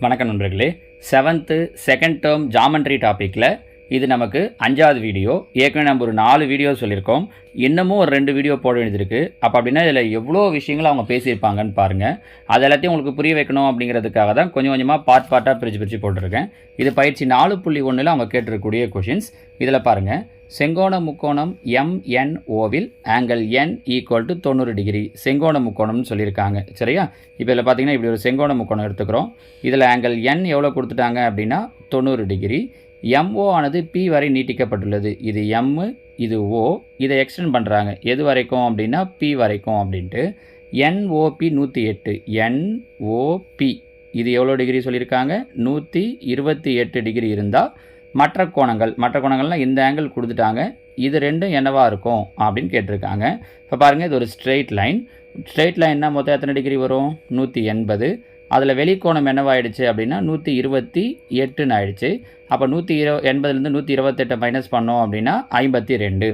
வணக்கம் நண்பர்களே. Seventh second term geometry டாப்பிக்கில் இது நமக்கு அஞ்சாவது வீடியோ. ஏற்கனவே நம்ம ஒரு நாலு வீடியோ சொல்லியிருக்கோம். இன்னமும் ஒரு ரெண்டு வீடியோ போட வேண்டியது இருக்குது அப்போ அப்படின்னா இதில் எவ்வளோ விஷயங்கள் அவங்க பேசியிருப்பாங்கன்னு பாருங்கள் அது எல்லாத்தையும் உங்களுக்கு புரிய வைக்கணும் அப்படிங்கிறதுக்காக தான் கொஞ்சம் கொஞ்சமாக பார்ட் பார்ட்டாக பிரித்து பிரித்து போட்டிருக்கேன். இது பயிற்சி நாலு புள்ளி ஒன்றில் அவங்க கேட்டிருக்கக்கூடிய கொஷின்ஸ் இதில் பாருங்கள் செங்கோண முக்கோணம் எம்என்ஓவில் ஆங்கிள் என் ஈக்குவல் டு தொண்ணூறு டிகிரி செங்கோண முக்கோணம்னு சொல்லியிருக்காங்க. சரியா? இப்போ இதில் பார்த்தீங்கன்னா இப்படி ஒரு செங்கோண முக்கோணம் எடுத்துக்கிறோம். இதில் ஆங்கிள் என் எவ்வளோ கொடுத்துட்டாங்க அப்படின்னா தொண்ணூறு டிகிரி எம்ஓ ஆனது பி வரை நீட்டிக்கப்பட்டுள்ளது. இது எம் இது ஓ இதை எக்ஸ்டெண்ட் பண்ணுறாங்க எது வரைக்கும் அப்படின்னா பி வரைக்கும் அப்படின்ட்டு. என்ஓபி நூற்றி எட்டு. என்ஓபி இது எவ்வளோ டிகிரி சொல்லியிருக்காங்க? நூற்றி இருபத்தி எட்டு டிகிரி இருந்தால் மற்ற கோணங்கள் மற்ற கோணங்கள்லாம் இந்த ஆங்கிள் கொடுத்துட்டாங்க. இது ரெண்டும் என்னவாக இருக்கும் அப்படின்னு கேட்டிருக்காங்க. இப்போ பாருங்கள் இது ஒரு ஸ்ட்ரெயிட் லைன் ஸ்ட்ரெயிட் லைன்னா மொத்தம் எத்தனை டிகிரி வரும்? நூற்றி எண்பது. அதில் வெளிக்கோணம் என்னவாயிடுச்சு அப்படின்னா நூற்றி இருபத்தி எட்டுன்னு ஆயிடுச்சு. அப்போ நூற்றி இரு எண்பதுலேருந்து நூற்றி இருபத்தெட்டை மைனஸ் பண்ணோம் அப்படின்னா ஐம்பத்தி ரெண்டு.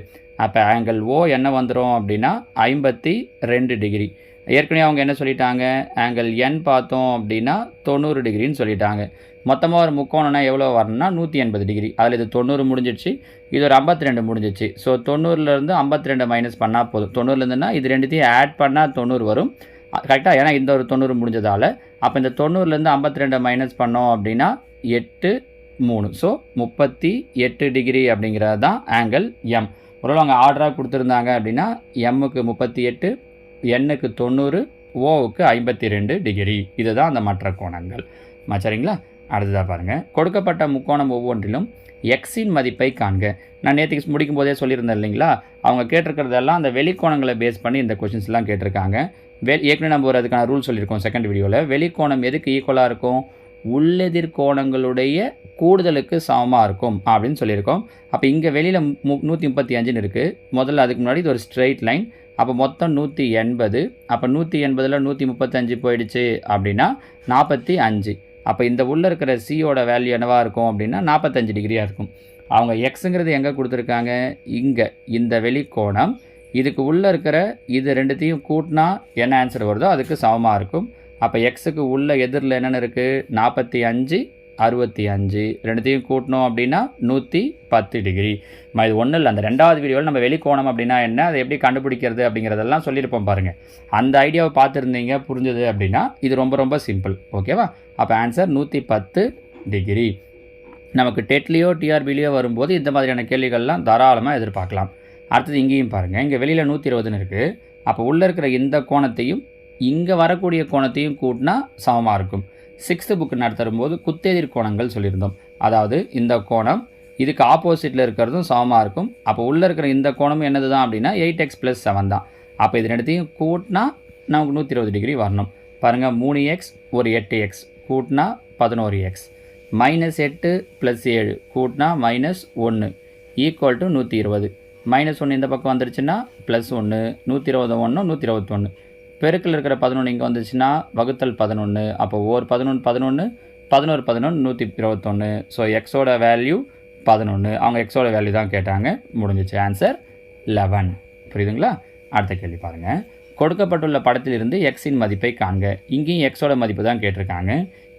அப்போ ஆங்கிள் ஓ என்ன வந்துடும் அப்படின்னா ஐம்பத்தி ரெண்டு டிகிரி ஏற்கனவே அவங்க என்ன சொல்லிட்டாங்க? ஆங்கிள் என் பார்த்தோம் அப்படின்னா தொண்ணூறு டிகிரின்னு சொல்லிட்டாங்க. மொத்தமாக ஒரு முக்கோணம்னா எவ்வளோ வரணும்னா நூற்றி எண்பது டிகிரி அதில் இது தொண்ணூறு முடிஞ்சிடுச்சு இது ஒரு ஐம்பத்தி ரெண்டு முடிஞ்சிச்சு ஸோ தொண்ணூறுலேருந்து ஐம்பத்தி ரெண்டு மைனஸ் பண்ணால் போதும். தொண்ணூறுலேருந்துன்னா இது ரெண்டுத்தையும் ஆட் பண்ணால் தொண்ணூறு வரும். கரெக்டாக ஏன்னா இந்த ஒரு தொண்ணூறு முடிஞ்சதால். அப்போ இந்த தொண்ணூறுலேருந்து ஐம்பத்தி ரெண்டை மைனஸ் பண்ணோம் அப்படின்னா எட்டு மூணு. ஸோ முப்பத்தி எட்டு டிகிரி அப்படிங்கிறது தான் ஆங்கிள் எம் ஒருவேளை அவங்க ஆர்டராக கொடுத்துருந்தாங்க அப்படின்னா எம்முக்கு முப்பத்தி எட்டு எண்ணுக்கு தொண்ணூறு ஓவுக்கு ஐம்பத்தி ரெண்டு டிகிரி இதுதான் அந்த மற்ற கோணங்கள். சரிங்களா? அடுத்ததாக பாருங்கள் கொடுக்கப்பட்ட முக்கோணம் ஒவ்வொன்றிலும் எக்ஸின் மதிப்பை காண்க. நான் நேற்றுக்கு முடிக்கும் போதே சொல்லியிருந்தேன் இல்லைங்களா? அவங்க கேட்டிருக்கிறதெல்லாம் அந்த வெளிக்கோணங்களை பேஸ் பண்ணி இந்த கொஷின்ஸ்லாம் கேட்டிருக்காங்க. வெ ஏற்கனவே நம்ம ஒரு அதுக்கான ரூல் சொல்லியிருக்கோம் செகண்ட் வீடியோவில் வெளிக்கோணம் எதுக்கு ஈக்குவலாக இருக்கும்? உள்ளெதிர்கோணங்களுடைய கூடுதலுக்கு சமமாக இருக்கும் அப்படின்னு சொல்லியிருக்கோம். அப்போ இங்கே வெளியில் மு நூற்றி முப்பத்தி அஞ்சுன்னு இருக்குது முதல்ல அதுக்கு முன்னாடி இது ஒரு ஸ்ட்ரெயிட் லைன் அப்போ மொத்தம் நூற்றி எண்பது. அப்போ நூற்றி எண்பதில் நூற்றி முப்பத்தஞ்சு போயிடுச்சு அப்படின்னா நாற்பத்தி அஞ்சு. அப்போ இந்த உள்ளே இருக்கிற சியோட வேல்யூ என்னவாக இருக்கும் அப்படின்னா நாற்பத்தஞ்சு டிகிரியாக இருக்கும். அவங்க எக்ஸுங்கிறது எங்கே கொடுத்துருக்காங்க? இங்கே. இந்த வெளிக்கோணம் இதுக்கு உள்ளே இருக்கிற இது ரெண்டுத்தையும் கூட்டினா என்ன ஆன்சர் வருதோ அதுக்கு சமமாக இருக்கும். அப்போ எக்ஸுக்கு உள்ள எதிரில் என்னென்ன இருக்குது நாற்பத்தி அஞ்சு அறுபத்தி அஞ்சு. ரெண்டுத்தையும் கூட்டினோம் அப்படின்னா நூற்றி பத்து டிகிரி. நம்ம இது ஒன்றும் இல்லை. அந்த ரெண்டாவது வீடியோவில் நம்ம வெளிக்கோணம் அப்படின்னா என்ன? அதை எப்படி கண்டுபிடிக்கிறது அப்படிங்கிறதெல்லாம் சொல்லியிருப்போம் பாருங்கள் அந்த ஐடியாவை பார்த்துருந்தீங்க புரிஞ்சுது அப்படின்னா இது ரொம்ப ரொம்ப சிம்பிள். ஓகேவா? அப்போ ஆன்சர் நூற்றி பத்து டிகிரி. நமக்கு டெட்லேயோ டிஆர்பிலையோ வரும்போது இந்த மாதிரியான கேள்விகள்லாம் தாராளமாக எதிர்பார்க்கலாம். அடுத்தது இங்கேயும் பாருங்கள் இங்கே வெளியில் நூற்றி இருபதுன்னு இருக்குது அப்போ உள்ளே இருக்கிற இந்த கோணத்தையும் இங்கே வரக்கூடிய கோணத்தையும் கூட்டினா சமமாக இருக்கும். சிக்ஸ்த்து புக்கு நடத்தும்போது குத்தெதிர் கோணங்கள் சொல்லியிருந்தோம். அதாவது இந்த கோணம் இதுக்கு ஆப்போசிட்டில் இருக்கிறதும் சமமாக இருக்கும். அப்போ உள்ளே இருக்கிற இந்த கோணமும் என்னது தான் அப்படின்னா எயிட் எக்ஸ் ப்ளஸ் செவன் தான். அப்போ இது ரெண்டுத்தையும் கூட்டினா நமக்கு நூற்றி இருபது டிகிரி வரணும். பாருங்கள் மூணு எக்ஸ் ஒரு எட்டு எக்ஸ் கூட்டினா பதினோரு எக்ஸ் மைனஸ் எட்டு ப்ளஸ் ஏழு. கூட்டினா மைனஸ் ஒன்று ஈக்குவல் டு நூற்றி இருபது மைனஸ் ஒன்று இந்த பக்கம் வந்துருச்சுன்னா ப்ளஸ் ஒன்று நூற்றி இருபது ஒன்று நூற்றி இருபத்தொன்று பெருக்கில் இருக்கிற பதினொன்று இங்கே வந்துச்சுன்னா வகுத்தல் பதினொன்று அப்போ ஒவ்வொரு பதினொன்று பதினொன்று பதினோரு பதினொன்று நூற்றி இருபத்தொன்று ஸோ எக்ஸோட வேல்யூ பதினொன்று அவங்க எக்ஸோட வேல்யூ தான் கேட்டாங்க. முடிஞ்சிச்சு ஆன்சர் லெவன் புரியுதுங்களா? அடுத்த கேள்வி பாருங்கள் கொடுக்கப்பட்டுள்ள படத்திலிருந்து எக்ஸின் மதிப்பை காண்க. இங்கேயும் எக்ஸோட மதிப்பு தான் கேட்டிருக்காங்க.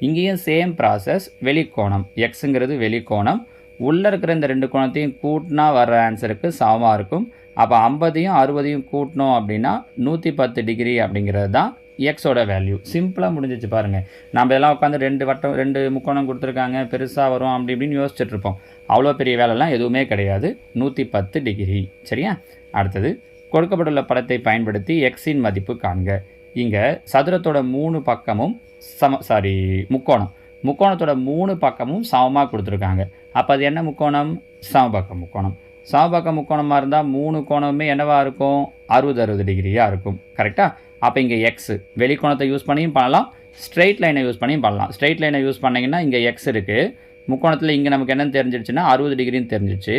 இங்கேயும் சேம் ப்ராசஸ் வெளிக்கோணம். எக்ஸுங்கிறது வெளிக்கோணம். உள்ளே இருக்கிற இந்த ரெண்டு கோணத்தையும் கூட்டினா வர்ற ஆன்சருக்கு சமமாக இருக்கும். அப்போ ஐம்பதையும் அறுபதையும் கூட்டினோம் அப்படின்னா நூற்றி பத்து டிகிரி அப்படிங்கிறது தான் எக்ஸோட வேல்யூ சிம்பிளாக முடிஞ்சிச்சு பாருங்கள் நம்ம எல்லாம் உட்காந்து ரெண்டு வட்டம் ரெண்டு முக்கோணம் கொடுத்துருக்காங்க பெருசாக வரும் அப்படி இப்படின்னு யோசிச்சுட்ருப்போம் அவ்வளோ பெரிய வேலைலாம் எதுவுமே கிடையாது. நூற்றி பத்து டிகிரி சரியா? அடுத்தது கொடுக்கப்பட்டுள்ள படத்தை பயன்படுத்தி எக்ஸின் மதிப்பு காண்க. இங்கே சதுரத்தோட மூணு பக்கமும் சம சாரி முக்கோணம். முக்கோணத்தோட மூணு பக்கமும் சமமாக கொடுத்துருக்காங்க. அப்போ அது என்ன முக்கோணம்? சமபக்க முக்கோணம். சமபக்க முக்கோணமாக இருந்தால் மூணு கோணமுமே என்னவாக இருக்கும்? அறுபது அறுபது டிகிரியாக இருக்கும். கரெக்டாக அப்போ இங்கே எக்ஸு வெளிக்கோணத்தை யூஸ் பண்ணியும் பண்ணலாம். ஸ்ட்ரெயிட் லைனை யூஸ் பண்ணியும் பண்ணலாம். ஸ்ட்ரெயிட் லைனை யூஸ் பண்ணிங்கன்னா இங்கே எக்ஸ் இருக்குது முக்கோணத்தில் இங்கே நமக்கு என்னென்னு தெரிஞ்சிடுச்சுன்னா அறுபது டிகிரின்னு தெரிஞ்சிச்சு.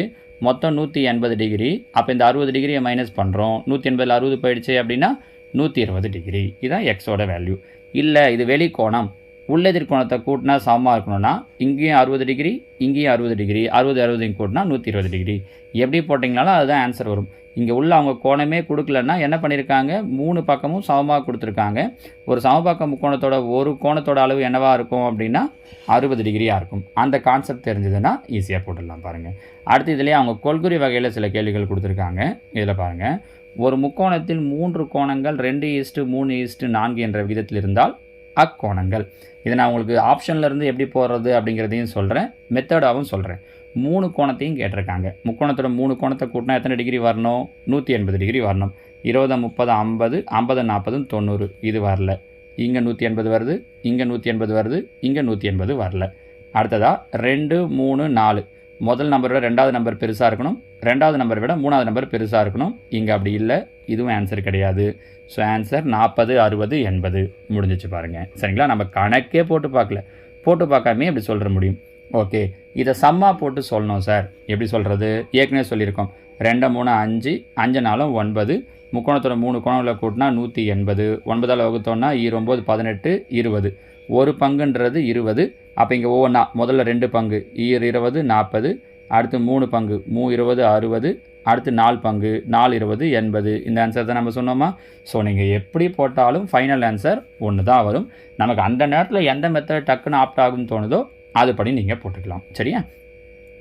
மொத்தம் நூற்றி எண்பது டிகிரி அப்போ இந்த அறுபது டிகிரியை மைனஸ் பண்ணுறோம் நூற்றி எண்பதில் அறுபது போயிடுச்சு அப்படின்னா நூற்றி இருபது டிகிரி இதுதான் எக்ஸோட வேல்யூ இல்லை இது வெளிக்கோணம். உள்ளெதிர் கோணத்தை கூட்டினா சமமாக இருக்கணும்னா இங்கேயும் அறுபது டிகிரி இங்கேயும் அறுபது டிகிரி அறுபது அறுபதையும் கூட்டினா நூற்றி இருபது டிகிரி எப்படி போட்டிங்கனாலும் அதுதான் ஆன்சர் வரும். இங்கே உள்ள அவங்க கோணமே கொடுக்கலன்னா என்ன பண்ணியிருக்காங்க மூணு பக்கமும் சமமாக கொடுத்துருக்காங்க. ஒரு சமபக்க முக்கோணத்தோட ஒரு கோணத்தோட அளவு என்னவாக இருக்கும் அப்படின்னா அறுபது டிகிரியாக இருக்கும். அந்த கான்செப்ட் தெரிஞ்சதுன்னா ஈஸியாக போட்டுடலாம் பாருங்கள் அடுத்து இதுலேயே அவங்க கொள்குறி வகையில் சில கேள்விகள் கொடுத்துருக்காங்க. இதில் பாருங்கள் ஒரு முக்கோணத்தில் மூன்று கோணங்கள் ரெண்டு ஈஸ்ட்டு மூணு ஈஸ்ட்டு நான்கு என்ற விகிதத்தில் இருந்தால் அக்கோணங்கள். இதை நான் உங்களுக்கு ஆப்ஷன்லேருந்து எப்படி போடுறது அப்படிங்கிறதையும் சொல்கிறேன் மெத்தடாகவும் சொல்கிறேன் மூணு கோணத்தையும் கேட்டிருக்காங்க. முக்கோணத்தோட மூணு கோணத்தை கூட்டினா எத்தனை டிகிரி வரணும்? நூற்றி எண்பது டிகிரி வரணும். இருபது முப்பது ஐம்பது ஐம்பது நாற்பதும் தொண்ணூறு. இது வரல. இங்கே நூற்றி எண்பது வருது. இங்கே நூற்றி எண்பது வருது. இங்கே நூற்றி எண்பது வரல. அடுத்ததாக ரெண்டு மூணு நாலு. முதல் நம்பரை விட ரெண்டாவது நம்பர் பெருசாக இருக்கணும். ரெண்டாவது நம்பரை விட மூணாவது நம்பர் பெருசாக இருக்கணும். இங்கே அப்படி இல்லை. இதுவும் ஆன்சர் கிடையாது. ஸோ ஆன்சர் நாற்பது அறுபது எண்பது. முடிஞ்சிச்சு பாருங்கள் சரிங்களா? நம்ம கணக்கே போட்டு பார்க்கல. போட்டு பார்க்காமே இப்படி சொல்கிற முடியும். ஓகே இதை சம்மா போட்டு சொல்லணும் சார் எப்படி சொல்கிறது ஏற்கனவே சொல்லியிருக்கோம். ரெண்டு மூணு அஞ்சு. அஞ்சு நாளும் ஒன்பது. முக்கோணத்தோட மூணு கோணங்களை கூட்டினா நூற்றி எண்பது. ஒன்பதால் வகுத்தோன்னா இருபது பதினெட்டு இருபது. ஒரு பங்குன்றது இருபது. அப்போ இங்கே ஒவ்வொன்றா முதல்ல ரெண்டு பங்கு ஈர் இருபது நாற்பது அடுத்து மூணு பங்கு மூ இருபது அறுபது. அடுத்து நாலு பங்கு நாலு இருபது எண்பது. இந்த ஆன்சர் தான் நம்ம சொன்னோமா? ஸோ நீங்கள் எப்படி போட்டாலும் ஃபைனல் ஆன்சர் ஒன்று தான் வரும். நமக்கு அந்த நேரத்தில் எந்த மெத்தட் டக்குன்னு ஆப்ட் ஆகும்னு தோணுதோ அதுபடி நீங்கள் போட்டுக்கலாம். சரியா?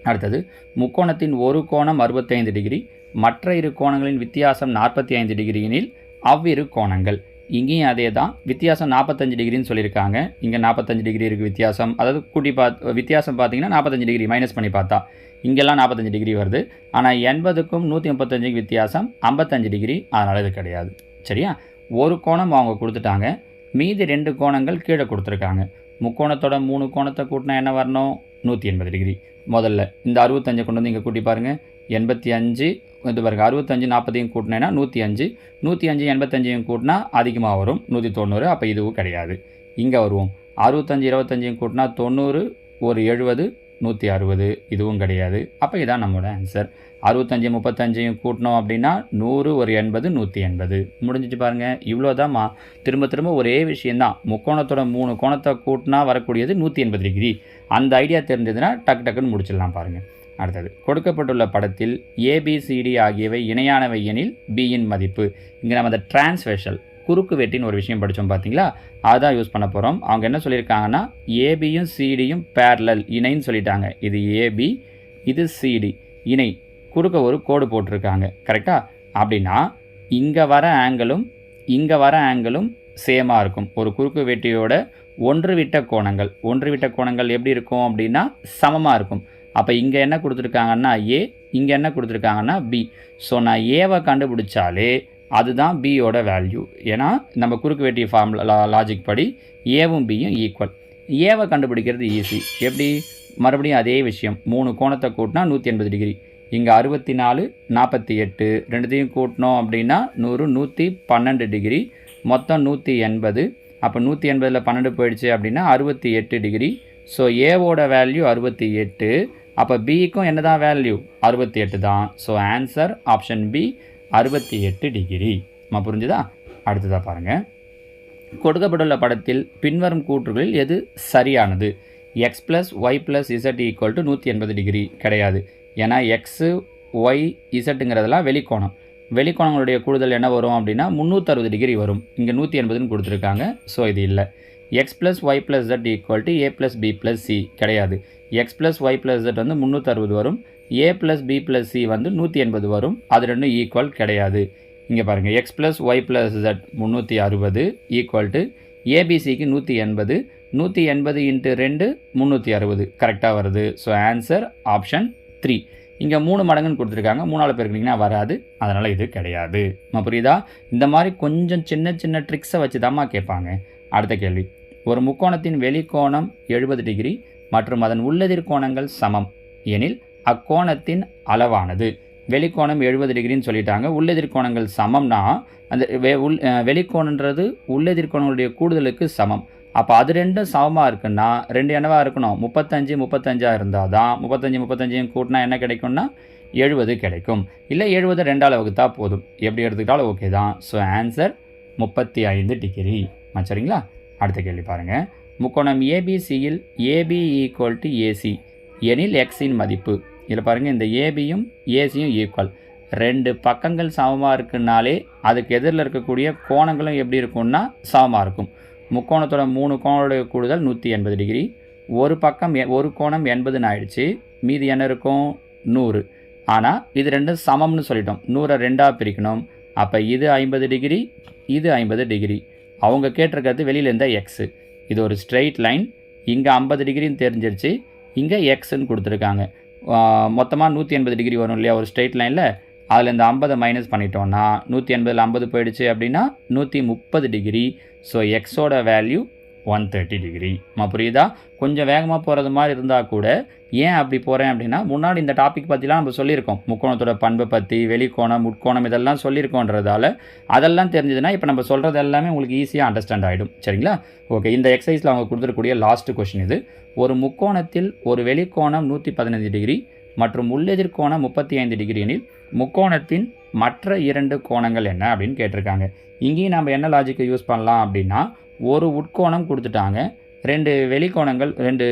அடுத்தது முக்கோணத்தின் ஒரு கோணம் அறுபத்தைந்து டிகிரி மற்ற இரு கோணங்களின் வித்தியாசம் நாற்பத்தி ஐந்து டிகிரியினில் அவ்விரு கோணங்கள். இங்கேயும் அதே தான். வித்தியாசம் நாற்பத்தஞ்சு டிகிரின்னு சொல்லியிருக்காங்க. இங்கே நாற்பத்தஞ்சு டிகிரி இருக்குது வித்தியாசம். அதாவது கூட்டி பார்த்து வித்தியாசம் பார்த்தீங்கன்னா நாற்பத்தஞ்சு டிகிரி மைனஸ் பண்ணி பார்த்தா. இங்கெல்லாம் நாற்பத்தஞ்சு டிகிரி வருது. ஆனால் எண்பதுக்கும் நூற்றி முப்பத்தஞ்சுக்கு வித்தியாசம் ஐம்பத்தஞ்சு டிகிரி. அதனால் இது கிடையாது. சரியா? ஒரு கோணம் அவங்க கொடுத்துட்டாங்க. மீதி ரெண்டு கோணங்கள் கீழே கொடுத்துருக்காங்க. முக்கோணத்தோட மூணு கோணத்தை கூட்டினா என்ன வரணும்? நூற்றி எண்பது டிகிரி. முதல்ல இந்த அறுபத்தஞ்சை கொண்டு வந்து இங்கே கூட்டி பாருங்கள் எண்பத்தி அஞ்சு இது பாருங்க அறுபத்தஞ்சு நாற்பதையும் கூட்டினேன்னா நூற்றி அஞ்சு. நூற்றி அஞ்சு எண்பத்தஞ்சையும் கூட்டினா அதிகமாக வரும் நூற்றி தொண்ணூறு. அப்போ இதுவும் கிடையாது. இங்கே வருவோம். அறுபத்தஞ்சு இருபத்தஞ்சையும் கூட்டினா தொண்ணூறு ஒரு எழுபது நூற்றி அறுபது. இதுவும் கிடையாது. அப்போ இதான் நம்மளோட ஆன்சர் அறுபத்தஞ்சு முப்பத்தஞ்சையும் கூட்டினோம் அப்படின்னா நூறு ஒரு எண்பது நூற்றி எண்பது. முடிஞ்சிச்சு பாருங்கள் இவ்வளோதாம்மா திரும்ப திரும்ப ஒரே விஷயந்தான் முக்கோணத்தோட மூணு கோணத்தை கூட்டினா வரக்கூடியது நூற்றி எண்பது டிகிரி. அந்த ஐடியா தெரிஞ்சதுன்னா டக்கு டக்குன்னு முடிச்சிடலாம் பாருங்கள் அடுத்தது. கொடுக்கப்பட்டுள்ள படத்தில் ஏபிசிடி ஆகியவை இணையானவை எனில் பியின் மதிப்பு. இங்கே நம்ம அந்த டிரான்ஸ்வெஷல் குறுக்கு வெட்டின்னு ஒரு விஷயம் படித்தோம் பார்த்தீங்களா அதான் யூஸ் பண்ண போகிறோம் அவங்க என்ன சொல்லியிருக்காங்கன்னா ஏபியும் சிடியும் பேரலல் இணைன்னு சொல்லிட்டாங்க. இது ஏபி இது சிடி இணை. குறுக்க ஒரு கோடு போட்டிருக்காங்க. கரெக்டாக அப்படின்னா இங்கே வர ஆங்கிளும் இங்கே வர ஆங்கிளும் சேமாக இருக்கும். ஒரு குறுக்கு வெட்டியோட ஒன்று விட்ட கோணங்கள். ஒன்று விட்ட கோணங்கள் எப்படி இருக்கும் அப்படின்னா சமமாக இருக்கும். அப்போ இங்கே என்ன கொடுத்துருக்காங்கன்னா ஏ இங்கே என்ன கொடுத்துருக்காங்கன்னா பி ஸோ நான் ஏவை கண்டுபிடிச்சாலே அதுதான் பியோட வேல்யூ ஏன்னா நம்ம குறுக்கு வெட்டி ஃபார்முலா லாஜிக் படி ஏவும் பியும் ஈக்குவல் ஏவை கண்டுபிடிக்கிறது ஈஸி எப்படி? மறுபடியும் அதே விஷயம். மூணு கோணத்தை கூட்டினா நூற்றி எண்பது டிகிரி இங்கே அறுபத்தி நாலு நாற்பத்தி எட்டு ரெண்டுத்தையும் கூட்டினோம் அப்படின்னா நூறு நூற்றி பன்னெண்டு டிகிரி மொத்தம் நூற்றி எண்பது. அப்போ நூற்றி எண்பதில் பன்னெண்டு போயிடுச்சு அப்படின்னா அறுபத்தி எட்டு டிகிரி ஸோ ஏவோட வேல்யூ அறுபத்தி எட்டு. அப்போ பிக்கும் என்ன தான் வேல்யூ அறுபத்தி எட்டு தான். ஸோ ஆன்சர் ஆப்ஷன் பி அறுபத்தி எட்டு டிகிரி நம்ம புரிஞ்சுதா? அடுத்ததாக பாருங்கள் கொடுக்கப்பட்டுள்ள படத்தில் பின்வரும் கூற்றுகளில் எது சரியானது? X plus Y plus Z equal to நூற்றி எண்பது டிகிரி கிடையாது. ஏன்னா எக்ஸு ஒய் இசட்டுங்கிறதெல்லாம் வெளிக்கோணம். வெளிக்கோணங்களுடைய கூடுதல் என்ன வரும் அப்படின்னா முந்நூற்றறுபது டிகிரி வரும். இங்கே நூற்றி எண்பதுன்னு கொடுத்துருக்காங்க. ஸோ இது இல்லை. X plus Y plus Z equal to A plus B plus C கிடையாது. X plus Y plus Z வந்து முந்நூற்றறுபது வரும். A plus B plus C வந்து நூற்றி எண்பது வரும். அது ரெண்டும் ஈக்குவல் கிடையாது. இங்கே பாருங்கள் X plus Y plus Z முந்நூற்றி அறுபது ஈக்குவல் டு ஏபிசிக்கு நூற்றி எண்பது நூற்றி எண்பது இன்ட்டு ரெண்டு முந்நூற்றி அறுபது கரெக்டாக வருது. ஸோ ஆன்சர் ஆப்ஷன் த்ரீ இங்கே மூணு மடங்குன்னு கொடுத்துருக்காங்க. மூணாவது இருக்கீங்கன்னா வராது. அதனால் இது கிடையாது. நம்ம புரியுதா? இந்த மாதிரி கொஞ்சம் சின்ன சின்ன ட்ரிக்ஸை வச்சு தாம்மா கேட்பாங்க. அடுத்த கேள்வி. ஒரு முக்கோணத்தின் வெளிக்கோணம் எழுபது டிகிரி மற்றும் அதன் உள்ளதிர்கோணங்கள் சமம். எனில் அக்கோணத்தின் அளவானது. வெளிக்கோணம் எழுபது டிகிரின்னு சொல்லிட்டாங்க. உள்ளெதிர்கோணங்கள் சமம்னா அந்த வெ உள் வெளிக்கோணன்றது உள்ளெதிர்கோணங்களுடைய கூடுதலுக்கு சமம். அப்போ அது ரெண்டும் சமமாக இருக்குன்னா ரெண்டு என்னவாக இருக்கணும்? முப்பத்தஞ்சு முப்பத்தஞ்சாக இருந்தால் தான் முப்பத்தஞ்சு முப்பத்தஞ்சையும் கூட்டினா என்ன கிடைக்கும்னா எழுபது கிடைக்கும். இல்லை எழுபது ரெண்டால் வகுத்தா போதும். எப்படி எடுத்துக்கிட்டாலும் ஓகே தான். ஸோ ஆன்சர் முப்பத்தி ஐந்து டிகிரி. சரிங்களா? அடுத்த கேள்வி பாருங்கள் முக்கோணம் ஏபிசியில் ஏபி ஈக்குவல் டு ஏசி எனில் எக்ஸின் மதிப்பு. இதில் பாருங்கள் இந்த ஏபியும் ஏசியும் ஈக்குவல் ரெண்டு பக்கங்கள் சமமாக இருக்குனாலே அதுக்கு எதிரில் இருக்கக்கூடிய கோணங்களும் எப்படி இருக்கும்னா சமமாக இருக்கும். முக்கோணத்தோட மூணு கோணோட கூடுதல் நூற்றி எண்பது டிகிரி. ஒரு பக்கம் எ- ஒரு கோணம் எண்பதுன்னு ஆயிடுச்சு. மீதி என்ன இருக்கும்? நூறு. ஆனால் இது ரெண்டும் சமம்னு சொல்லிட்டோம். நூறை ரெண்டாக பிரிக்கணும். அப்போ இது ஐம்பது டிகிரி இது ஐம்பது டிகிரி. அவங்க கேட்டிருக்கிறது வெளியில் இருந்தால் எக்ஸு இது ஒரு ஸ்ட்ரெயிட் லைன் இங்கே ஐம்பது டிகிரின்னு தெரிஞ்சிருச்சு. இங்கே எக்ஸ்ன்னு கொடுத்துருக்காங்க. மொத்தமாக நூற்றி எண்பது டிகிரி வரும் இல்லையா ஒரு ஸ்ட்ரெயிட் லைனில் அதில் இந்த ஐம்பதை மைனஸ் பண்ணிட்டோம்னா நூற்றி எண்பதில் ஐம்பது போயிடுச்சு அப்படின்னா நூற்றி முப்பது டிகிரி. ஸோ எக்ஸோட வேல்யூ ஒன் தேர்ட்டி டிகிரி மா புரியுதா? கொஞ்சம் வேகமாக போகிறது மாதிரி இருந்தால் கூட ஏன் அப்படி போகிறேன் அப்படின்னா முன்னாடி இந்த டாபிக் பற்றிலாம் நம்ம சொல்லியிருக்கோம். முக்கோணத்தோட பண்பை பற்றி வெளிக்கோணம் முட்கோணம் இதெல்லாம் சொல்லியிருக்கோன்றதால அதெல்லாம் தெரிஞ்சதுன்னா இப்போ நம்ம சொல்கிறது எல்லாமே உங்களுக்கு ஈஸியாக அண்டர்ஸ்டாண்ட் ஆகிடும் சரிங்களா? ஓகே இந்த எக்ஸசைஸில் அவங்க கொடுத்துருக்கூடிய லாஸ்ட் கொஷின் இது. ஒரு முக்கோணத்தில் ஒரு வெளிக்கோணம் நூற்றி பதினஞ்சு டிகிரி மற்றும் உள்ளெதிர்கோணம் முப்பத்தி ஐந்து டிகிரி எனில் முக்கோணத்தின் மற்ற இரண்டு கோணங்கள் என்ன அப்படின்னு கேட்டிருக்காங்க. இங்கேயும் நம்ம என்ன லாஜிக்கை யூஸ் பண்ணலாம் அப்படின்னா ஒரு உட்கோணம் கொடுத்துட்டாங்க. ரெண்டு வெளிக்கோணங்கள் ரெண்டு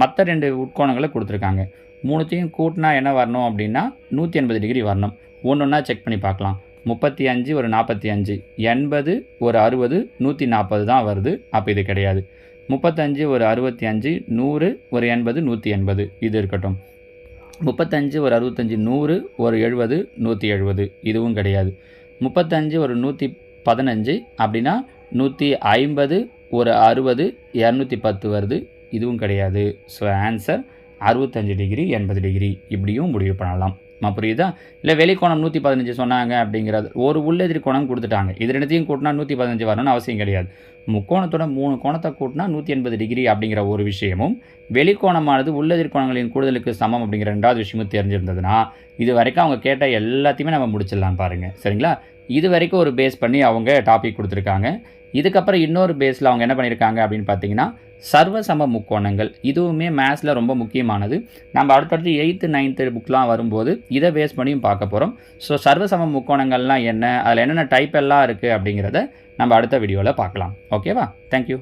மற்ற ரெண்டு உட்கோணங்களை கொடுத்துருக்காங்க. மூணுத்தையும் கூட்டினா என்ன வரணும் அப்படின்னா நூற்றி எண்பது டிகிரி வரணும். ஒன்று ஒன்றா செக் பண்ணி பார்க்கலாம். முப்பத்தி அஞ்சு ஒரு நாற்பத்தி அஞ்சு எண்பது ஒரு அறுபது நூற்றி நாற்பது தான் வருது. அப்போ இது கிடையாது. முப்பத்தஞ்சு ஒரு அறுபத்தி அஞ்சு நூறு ஒரு எண்பது நூற்றி எண்பது. இது இருக்கட்டும். முப்பத்தஞ்சு ஒரு அறுபத்தஞ்சு நூறு ஒரு எழுபது நூற்றி எழுபது. இதுவும் கிடையாது. முப்பத்தஞ்சு ஒரு நூற்றி பதினஞ்சு அப்படின்னா நூற்றி ஐம்பது ஒரு அறுபது இரநூத்தி பத்து வருது. இதுவும் கிடையாது. ஸோ ஆன்சர் அறுபத்தஞ்சு டிகிரி எண்பது டிகிரி இப்படியும் முடிவு பண்ணலாம். புரியுதா? இல்லை வெளிக்கோணம் நூற்றி பதினஞ்சு சொன்னாங்க அப்படிங்கிறது ஒரு உள்ளெதிரி கோணம் கொடுத்துட்டாங்க. இது ரெண்டுத்தையும் கூட்டினா நூற்றி பதினஞ்சு வரணும்னு அவசியம் கிடையாது. முக்கோணத்தோட மூணு கோணத்தை கூட்டினா நூற்றி எண்பது டிகிரி அப்படிங்கிற ஒரு விஷயமும் வெளிக்கோணமானது உள்ளதிர்கோணங்களின் கூடுதலுக்கு சமம் அப்படிங்கிற ரெண்டாவது விஷயமும் தெரிஞ்சிருந்ததுன்னா இது வரைக்கும் அவங்க கேட்ட எல்லாத்தையுமே நம்ம முடிச்சிடலாம் பாருங்கள் சரிங்களா? இது வரைக்கும் ஒரு பேஸ் பண்ணி அவங்க டாபிக் கொடுத்துருக்காங்க. இதுக்கப்புறம் இன்னொரு பேஸில் அவங்க என்ன பண்ணியிருக்காங்க அப்படின்னு பார்த்தீங்கன்னா சர்வசம முக்கோணங்கள். இதுவுமே மேத்ஸில் ரொம்ப முக்கியமானது. நம்ம அடுத்தடுத்து எயித்து நைன்த்து புக்லாம் வரும்போது இதை பேஸ் பண்ணியும் பார்க்க போகிறோம் ஸோ சர்வசம முக்கோணங்கள்லாம் என்ன? அதில் என்னென்ன டைப் எல்லாம் இருக்குது அப்படிங்கிறத நம்ம அடுத்த வீடியோவில் பார்க்கலாம். ஓகேவா தேங்க்யூ